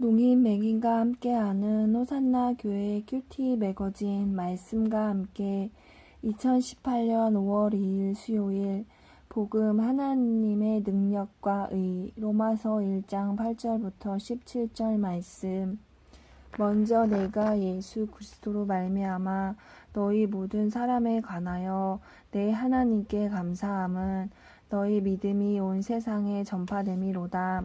농인 맥인과 함께하는 호산나 교회 큐티 매거진 말씀과 함께 2018년 5월 2일 수요일 복음 하나님의 능력과 의 로마서 1장 8절부터 17절 말씀 먼저 내가 예수 그리스도로 말미암아 너희 모든 사람에 관하여 내 하나님께 감사함은 너희 믿음이 온 세상에 전파됨이로다.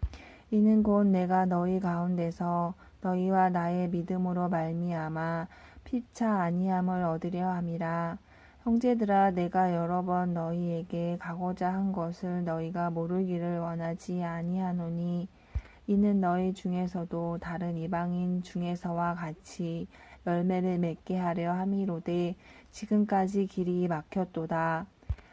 이는 곧 내가 너희 가운데서 너희와 나의 믿음으로 말미암아 피차 아니함을 얻으려 함이라. 형제들아 내가 여러 번 너희에게 가고자 한 것을 너희가 모르기를 원하지 아니하노니 이는 너희 중에서도 다른 이방인 중에서와 같이 열매를 맺게 하려 함이로되 지금까지 길이 막혔도다.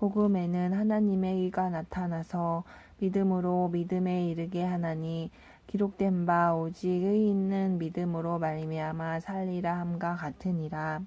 복음에는 하나님의 의가 나타나서 믿음으로 믿음에 이르게 하나니 기록된 바 오직 의 있는 믿음으로 말미암아 살리라 함과 같으니라.